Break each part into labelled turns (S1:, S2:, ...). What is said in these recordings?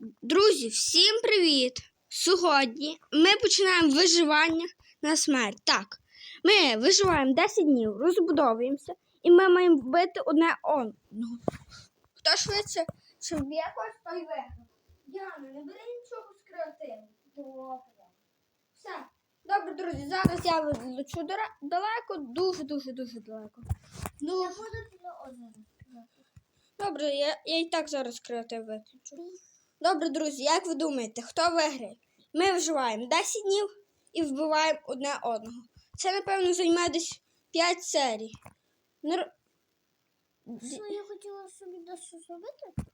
S1: Друзі, всім привіт! Сьогодні ми починаємо виживання на смерть. Так, ми виживаємо 10 днів, розбудовуємося, і ми маємо вбити одне одного. Хто швидше чи вб'є когось, той виграв. Діана, не бери нічого з креативу. Добре. Все. Добре, друзі, зараз я дара- далеко, дуже-дуже дуже далеко. Ну,
S2: Я буду біля озера.
S1: Добре, я, я і так зараз креатив виключу. Добре, друзі, як ви думаєте, хто виграє? Ми вживаємо 10 днів і вбиваємо одне одного. Це, напевно, займе десь 5 серій. Не
S2: Що я хотіла собі дещо зробити?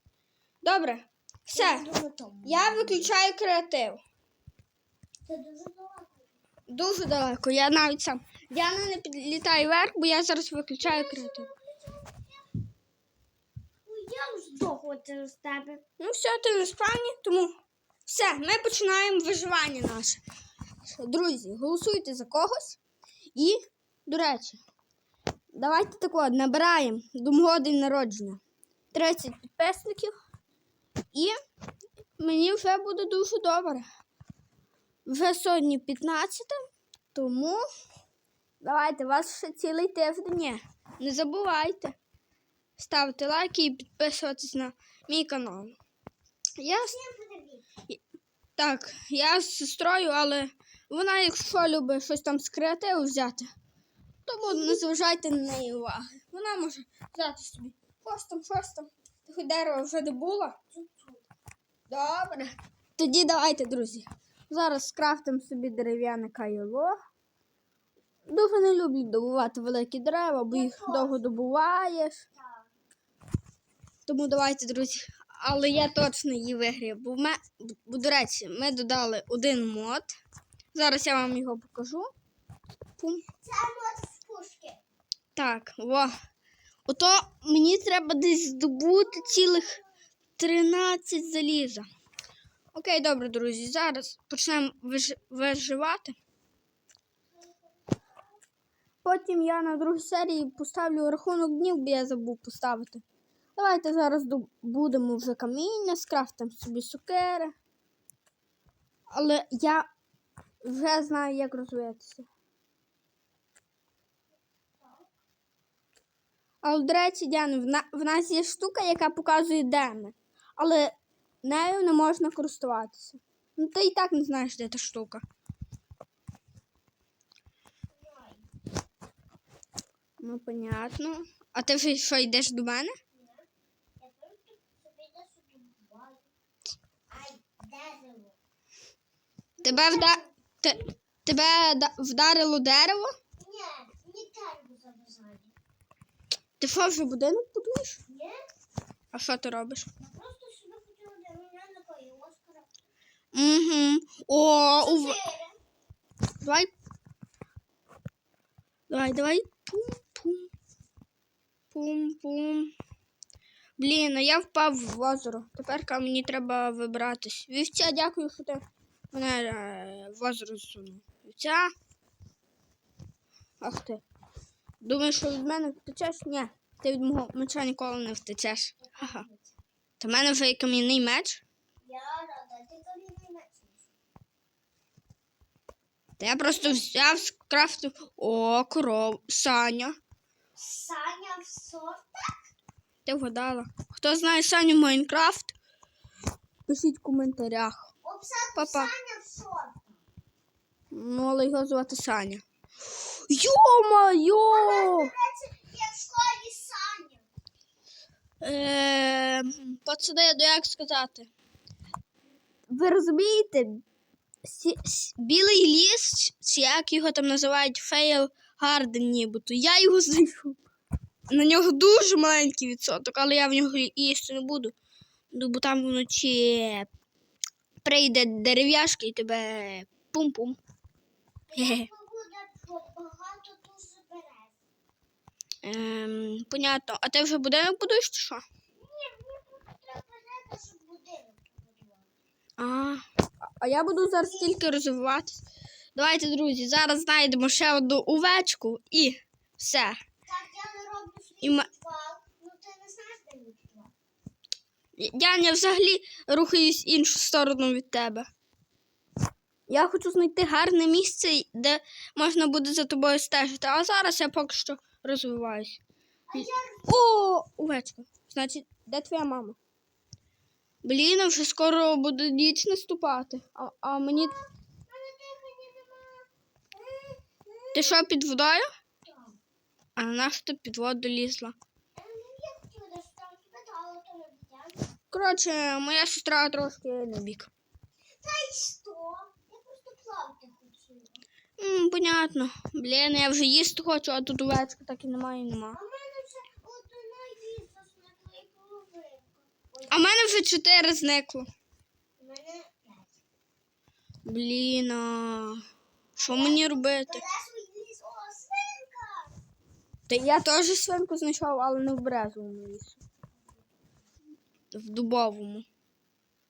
S1: Добре, все.
S2: Я.
S1: Я виключаю креатив.
S2: Це дуже далеко.
S1: Дуже далеко. Я навіть сам. Діана не підлітає вверх, бо я зараз виключаю креатив.
S2: Я вже тебе.
S1: Ну, все, ти не справні, тому все, ми починаємо виживання наше. Друзі, голосуйте за когось. І, до речі, давайте так от набираємо до мого день народження 30 підписників. І мені вже буде дуже добре. Вже сьогодні 15, тому давайте вас ще цілий тиждень. Не забувайте ставити лайки і підписуватись на мій канал. Я так, я з сестрою, але вона, якщо любить щось там з креативу взяти, тому не зважайте на неї уваги. Вона може взяти собі щось там, щось там. Хоч дерево вже добула? Добре. Тоді давайте, друзі. Зараз скрафтимо собі дерев'яне кайло. Дуже не люблю добувати великі дерева, бо їх довго добуваєш. Тому давайте, друзі. Але я точно її виграю. Бо, ми, бо, до речі, ми додали один мод. Зараз я вам його покажу. Пум.
S2: Це мод з пушки.
S1: Так, во. Ото мені треба десь здобути цілих 13 заліза. Окей, добре, друзі. Зараз почнемо виж... виживати. Потім я на другій серії поставлю рахунок днів, бо я забув поставити. Давайте зараз будемо вже каміння, скрафтимо собі сукери. Але я вже знаю, як розвиватися. Але, до речі, Діана, в, на, в нас є штука, яка показує, де ми. Але нею не можна користуватися. Ну, ти і так не знаєш, де та штука. Ну, понятно. А ти вже що, йдеш до мене?
S2: Я просто собі дещо добуваю. Ай, дерево.
S1: Тебе, вда... Те... Тебе вдарило дерево?
S2: Ні, мені дерево заважає.
S1: Ти що, вже будинок будуєш?
S2: Ні?
S1: А що ти робиш?
S2: Я просто собі хотіла кайло скрафтити.
S1: Угу. О.
S2: Чотири.
S1: Давай. Давай, давай. Пум-пум. Пум-пум. Блін, а я впав в озеро. Тепер мені треба вибратись. Вівця, дякую, що ти мене е, в озеро зсунув. Вівця. Ах ти. Думаєш, що від мене втечеш? Ні. Ти від мого меча ніколи не втечеш. Ха-ха. Та в мене вже є кам'яний меч.
S2: Я рада, ти камінний меч.
S1: Та я просто взяв, скрафтив. О, коров. Саня.
S2: Саня в сорт.
S1: Ти вгадала. Хто знає Саню Майнкрафт? Пишіть в коментарях. Папа. Ну, але його звати Саня.
S2: Саня.
S1: Е, пацани, ну як сказати? Ви розумієте? Сі- Білий ліс, чи як його там називають, Фейл Гарден нібито. Я його знайшов. На нього дуже маленький відсоток, але я в нього їсти не буду. Ну, бо там вночі прийде дерев'яшка і тебе пум-пум. Ем, понятно. А ти вже будинок будуєш чи що?
S2: Ні, треба передати, щоб будинок побудувати.
S1: А, а я буду зараз тільки розвиватись. Давайте, друзі, зараз знайдемо ще одну овечку і все.
S2: Так, я не роблю
S1: І ма-.
S2: Ну ти не знаєш, де мій підвал.
S1: Дяня, я взагалі рухаюсь іншу сторону від тебе. Я хочу знайти гарне місце, де можна буде за тобою стежити, а зараз я поки що розвиваюсь. О, овечка. Значить, де твоя мама? Блін, вже скоро буде ніч наступати. А, а мені. Ти що під водою? А на що ти під воду лізла? Коротше, моя сестра трошки на бік.
S2: Та й що? Я просто плавати хотіла.
S1: М, понятно. Блін, я вже їсти хочу, а тут овечка так і немає і нема.
S2: А в мене вже одна їзда зникла і половинка. Ой,
S1: А в мене вже чотири зникло.
S2: у мене п'ять.
S1: Блін, а що мені робити?
S2: Береш!
S1: Та я теж свинку знайшов, але не в березовому лісі. В дубовому.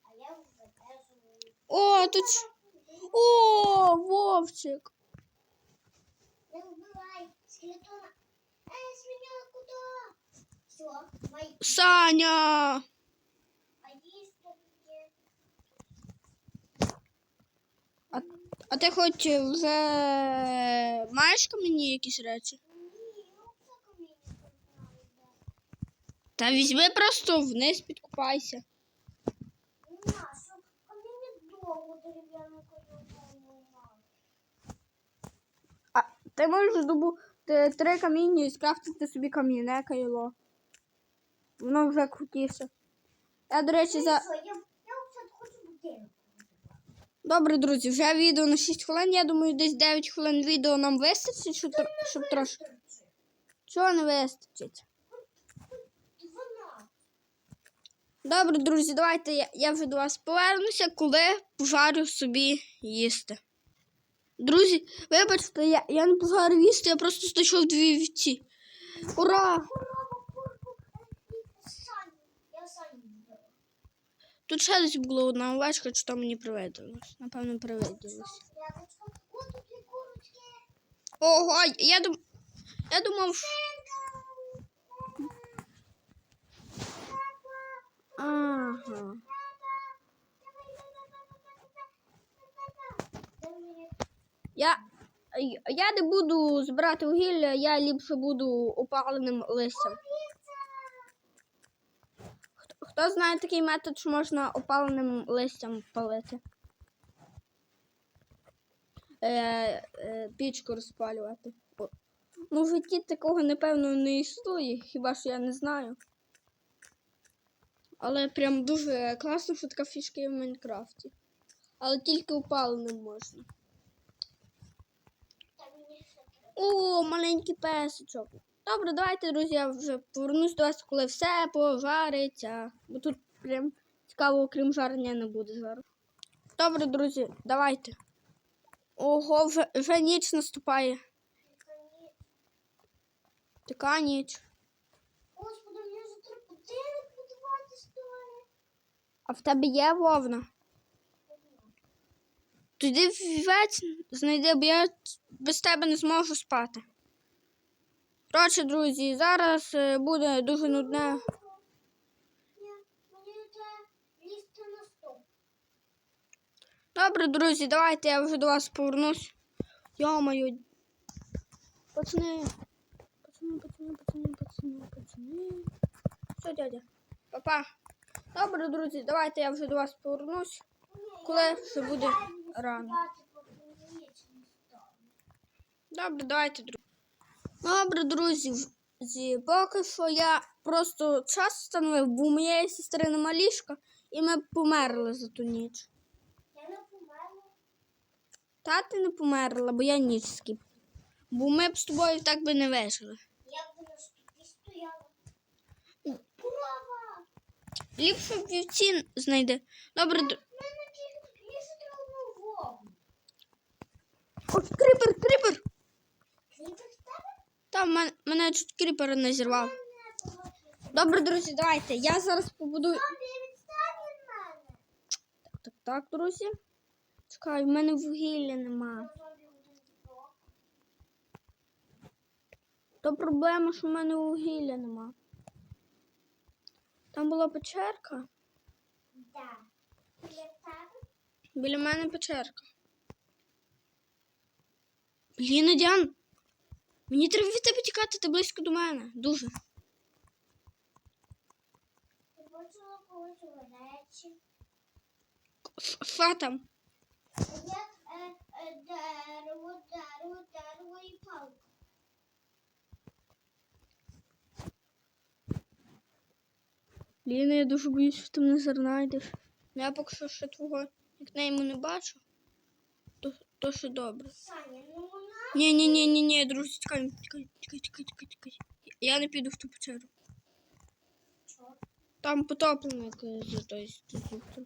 S2: А я в березовому.
S1: О, тут. О, вовчик.
S2: Не вбивай скелетона. Ей, свиня, куди? Все, май,
S1: Саня.
S2: а
S1: ти хоч вже маєш камені якісь речі?
S2: Ні, ну це каміння познали.
S1: Та візьми просто вниз підкупайся. А ти можеш добути три каміння і скрафтити собі кам'яне кайло. Воно вже крутіше. Я, до речі, за. Добре, друзі, вже відео на 6 хвилин. Я думаю, десь 9 хвилин відео нам вистачить, щоб, щоб трошки. Чого не вистачить?
S2: Вона.
S1: Добре, друзі, давайте я, я вже до вас повернуся, коли пожарю собі їсти. Друзі, вибачте, я, я не пожарив їсти, я просто знайшов дві вівці. Ура! Тут ще десь була одна овечка, що там мені привиділось. Напевно, привиділось. Ого, я, дум... я думав. Ага. Я, я не буду збирати вугілля, я ліпше буду опаленим листям. Хто, хто знає такий метод, що можна опаленим листям палити? Е, е, пічку розпалювати. Ну, в житті такого, напевно, не існує, хіба що я не знаю. Але прям дуже класно, що така фішка є в Майнкрафті. Але тільки опаленим можна. О, маленький песочок. Добре, давайте, друзі, я вже повернусь до вас, коли все пожариться. Бо тут прям цікаво, окрім жарення, не буде зараз. Добре, друзі, давайте. Ого, вже, вже ніч наступає. Така ніч.
S2: Господи, мені вже треба будинок будувати стоїть.
S1: А в тебе є вовна? Тоді вівець знайди, бо я без тебе не зможу спати. Коротше, друзі, зараз е, буде дуже нудне. Добре, друзі, давайте я вже до вас повернусь. Йо-моє. Пацани. Пацани, пацани, пацани, пацани, пацани. Все, дядя. Папа. Добре, друзі, давайте я вже до вас повернусь. Коли вже буде рано. Добре, давайте, друзі. Добре, друзі, поки що я просто час встановив, бо у моєї сестри нема ліжка, і ми померли за ту ніч.
S2: Я не померла.
S1: Та ти не померла, бо я ніч скіп. Бо ми б з тобою так би не вижили.
S2: Я б на ступі стояла. Корова!
S1: Ліпше вівці знайди. Добре. О, кріпер, кріпер! Там мене, мене чуть кріпер не зірвав. Добре, друзі, давайте. Я зараз побудую.
S2: Мене.
S1: Так, так, друзі. Чекай, в мене вугілля нема. То проблема, що в мене вугілля нема. Там була печерка.
S2: Да. Біля
S1: мене печерка. Блін, Діан. Мені треба від тебе тікати, ти близько до мене. Дуже.
S2: Ти бачила когось у речі?
S1: Фа там.
S2: Є е, е, дерево, дерево, дерево і палка.
S1: Ліна, я дуже боюсь, що ти мене знайдеш. Ну, Я поки що ще твого нікнейму не бачу. То, то ще добре.
S2: Саня, ну вона
S1: Ні, ні, ні, ні, ні, друзі, тікай, тікай, тікай, тікай, тікай, тікай. Я не піду в ту печеру.
S2: що?
S1: Там потоплено якесь за той структур.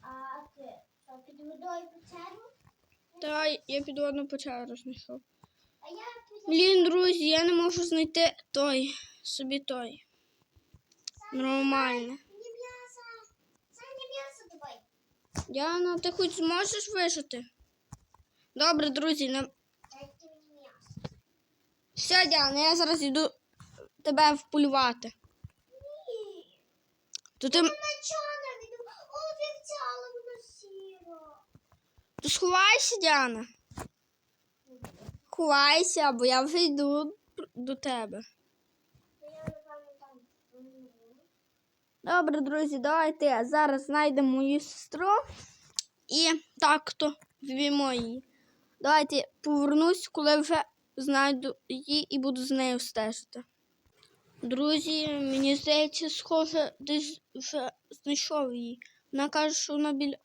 S2: А ти що, під водою печеру?
S1: Та я піду одну печеру знайшов.
S2: А я під
S1: Блін, друзі, я не можу знайти той, собі той. Нормально.
S2: Давай.
S1: Діана, ти хоч зможеш вижити? Добре, друзі, нам... Все, Діана, я зараз йду тебе вполювати.
S2: Ні.
S1: То ти
S2: Вона чорна від... О, вівцяла, вона сіра.
S1: то сховайся, Діана. Ховайся, бо я вже йду до тебе.
S2: То я, напевно, там помру.
S1: Добре, друзі, давайте зараз знайдемо мою сестру і так-то ввімо її. Давайте повернусь, коли вже знайду її і буду з нею стежити. Друзі, мені здається, схоже, десь вже знайшов її. Вона каже, що вона біля.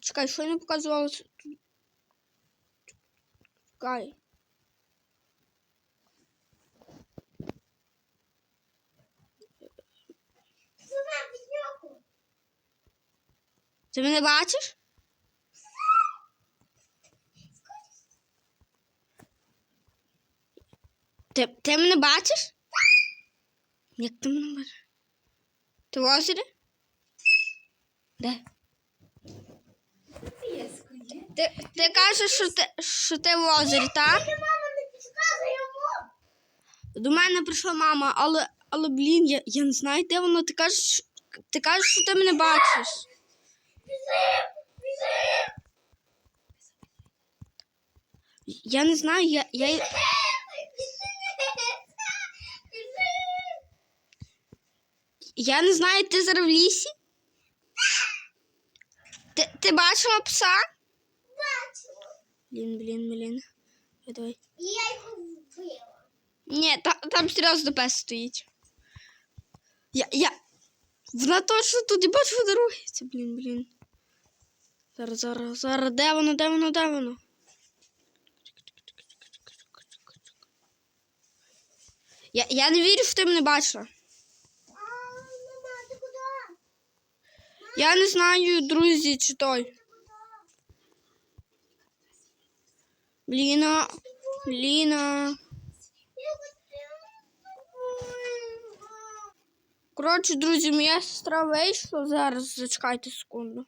S1: Чекай, що не показувала тут? Чекай.
S2: Вона від нього.
S1: Ти мене бачиш? Ти, ти мене бачиш? Як ти мене бачиш? Ти в озері? Де? Ти, ти кажеш, що ти, що ти в озері, так? До мене прийшла мама, але, але блін, я, я не знаю, де воно. Ти кажеш, ти кажеш, що ти мене бачиш. Я не знаю, я, я, я не знаю, ти зараз в лісі? Ти, ти бачила пса?
S2: Бачила.
S1: Блін, блін, блін. Давай.
S2: Я його вбила.
S1: Ні, та, там серйозно пес стоїть. Я, я... Вона точно тут, я бачу дороги. Це, блін, блін. Зараз, зараз, зараз. Де воно, де воно, де воно? Я, я не вірю, що ти мене бачила. Я не знаю, друзі, чи той. Ліна. Ліна. Коротше, друзі, моя сестра вийшла. Зараз зачекайте секунду.